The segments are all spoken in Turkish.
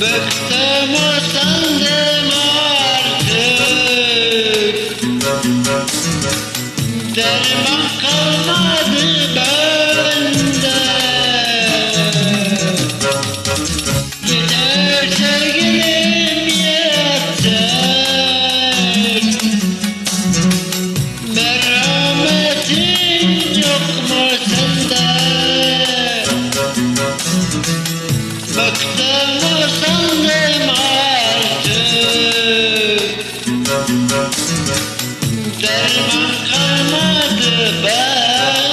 Bıktım usandım artık Derman kalmadı bende Yeter sevgilim yeter Merhametin yok mu sende Bıktım Derman kalmadı bende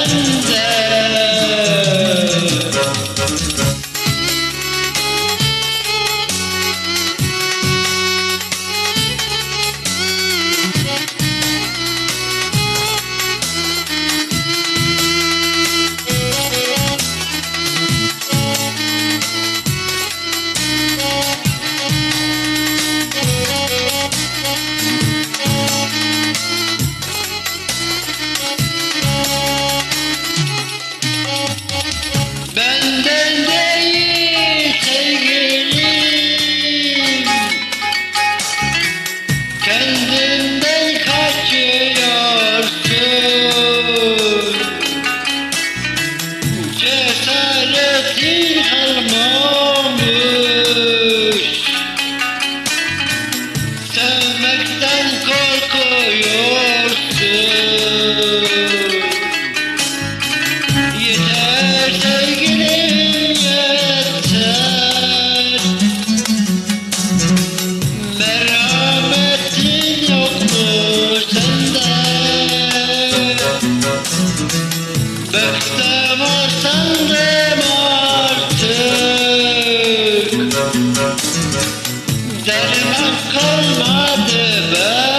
Derman kalmadı bende